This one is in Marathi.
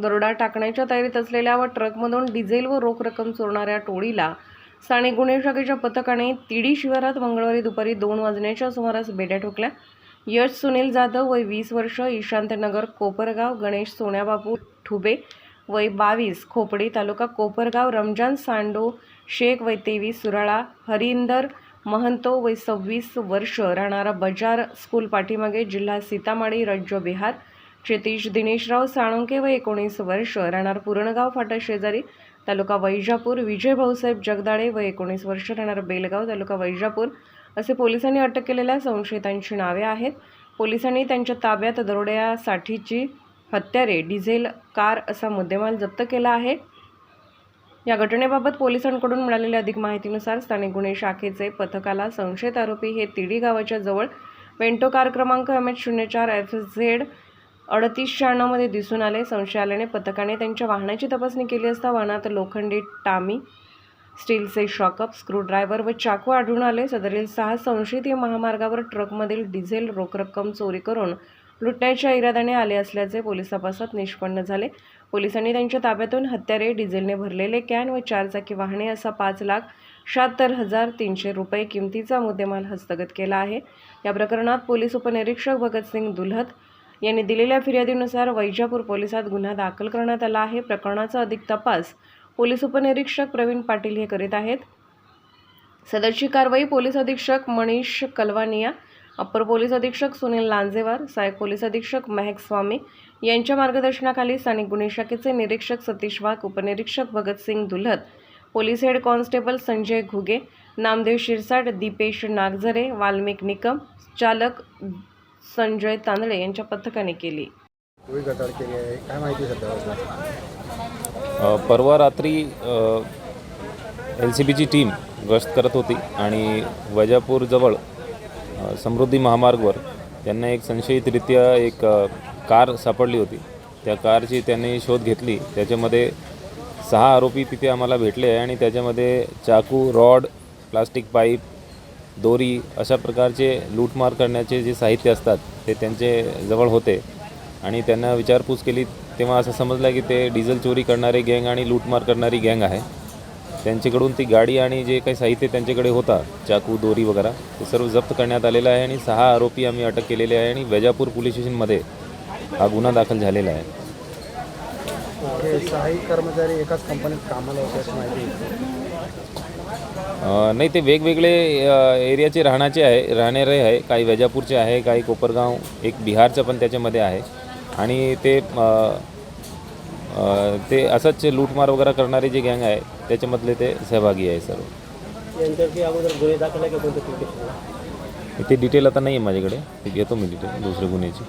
दरोडा टाकण्याच्या तयारीत असलेल्या व ट्रकमधून डिझेल व रोख रक्कम चोरणाऱ्या टोळीला साने गुन्हे शाखेच्या पथकाने तिडी शिवारात मंगळवारी दुपारी दोन वाजण्याच्या सुमारास बेड्या ठोकल्या. यश सुनील जाधव वय वीस वर्ष ईशांतनगर कोपरगाव गणेश सोन्याबापू ठुबे वय बावीस खोपडी तालुका कोपरगाव रमजान सांडो शेख वय तेवीस सुराळा हरिंदर महंतो वय सव्वीस वर्ष राहणारा बजार स्कूल पाठीमागे जिल्हा सीतामाळी राज्य बिहार क्षितिश दिनेशराव साळुंके व एकोणीस वर्ष राहणार पुरणगाव फाटा शेजारी तालुका वैजापूर विजय भाऊसाहेब जगदाळे व एकोणीस वर्ष राहणार बेलगाव तालुका वैजापूर. असे पोलिसांनी अटक केलेल्या संशयितांची नावे आहेत. पोलिसांनी त्यांच्या ताब्यात दरोड्यासाठीची हत्यारे डिझेल कार असा मुद्देमाल जप्त केला आहे. या घटनेबाबत पोलिसांकडून मिळालेल्या अधिक माहितीनुसार स्थानिक गुन्हे शाखेचे पथकाला संशयित आरोपी हे तिडी गावाच्या जवळ वेंटो कार क्रमांक एम एच शून्य चार एफ झेड अडतीस शहाण्णवमध्ये दिसून आले. संशय आल्याने पथकाने त्यांच्या वाहनाची तपासणी केली असता वाहनात लोखंडी टामी स्टीलचे शॉकअप स्क्रूड्रायव्हर व चाकू आढळून आले. सदरील सहा संशयित या महामार्गावर ट्रकमधील डिझेल रोख रक्कम चोरी करून लुटण्याच्या इराद्याने आले असल्याचे पोलीस तपासात निष्पन्न झाले. पोलिसांनी त्यांच्या ताब्यातून हत्यारे डिझेलने भरलेले कॅन व चारचाकी वाहने असा पाच लाख शहात्तर हजार तीनशे रुपये किमतीचा मुद्देमाल हस्तगत केला आहे. या प्रकरणात पोलीस उपनिरीक्षक भगतसिंग दुल्हत यांनी दिलेल्या फिर्यादीनुसार वैजापूर पोलिसात गुन्हा दाखल करण्यात आला आहे. प्रकरणाचा अधिक तपास पोलीस उपनिरीक्षक प्रवीण पाटील हे करीत आहेत. सदरची कारवाई पोलीस अधीक्षक मनीष कलवानिया अप्पर पोलीस अधीक्षक सुनील लांजेवार सहाय्यक पोलीस अधीक्षक महक स्वामी यांच्या मार्गदर्शनाखाली स्थानिक गुन्हे शाखेचे निरीक्षक सतीश वाघ उपनिरीक्षक Bhagatsingh Dulhat police head constable Sanjay Ghuge Namdev Shirsat Dipesh Nagzare Valmik Nikam चालक संजय तांदळे यांच्या पथकाने केली. काय माहिती परवा रात्री एल सी बीची टीम गस्त करत होती आणि वैजापूरजवळ समृद्धी महामार्गवर त्यांना एक संशयितरित्या एक कार सापडली होती. त्या कारची त्यांनी शोध घेतली. त्याच्यामध्ये सहा आरोपी तिथे आम्हाला भेटले आहे आणि त्याच्यामध्ये चाकू रॉड प्लास्टिक पाईप दोरी अशा प्रकारचे लूटमार करण्याचे जे साहित्य असतात ते त्यांचे जवळ होते. आणि त्यांना विचारपूस केली तेव्हा असं समजलं की ते डिझेल चोरी करणारे गँग आणि लूटमार करणारी गँग आहे. त्यांच्याकडून ती गाडी आणि जे काही साहित्य त्यांच्याकडे होता चाकू दोरी वगैरे ते सर्व जप्त करण्यात आलेलं आहे आणि सहा आरोपी आम्ही अटक केलेले आहे आणि वैजापूर पोलीस स्टेशनमध्ये हा गुन्हा दाखल झालेला आहे. कर्मचारी एकाच कंपनीत कामाला होते माहिती नाही ते वेगवेगळे एरियाचे राहण्याचे आहे राहणारे आहे. काही वैजापूरचे आहे काही कोपरगाव एक बिहारचं पण त्याच्यामध्ये आहे. आणि ते ते असंच लूटमार वगैरे करणारे जे गँग आहे त्याच्यामधले ते सहभागी आहे सर्व? ते डिटेल आता नाही आहे माझ्याकडे ते घेतो मी डिटेल दुसऱ्या गुन्ह्याची.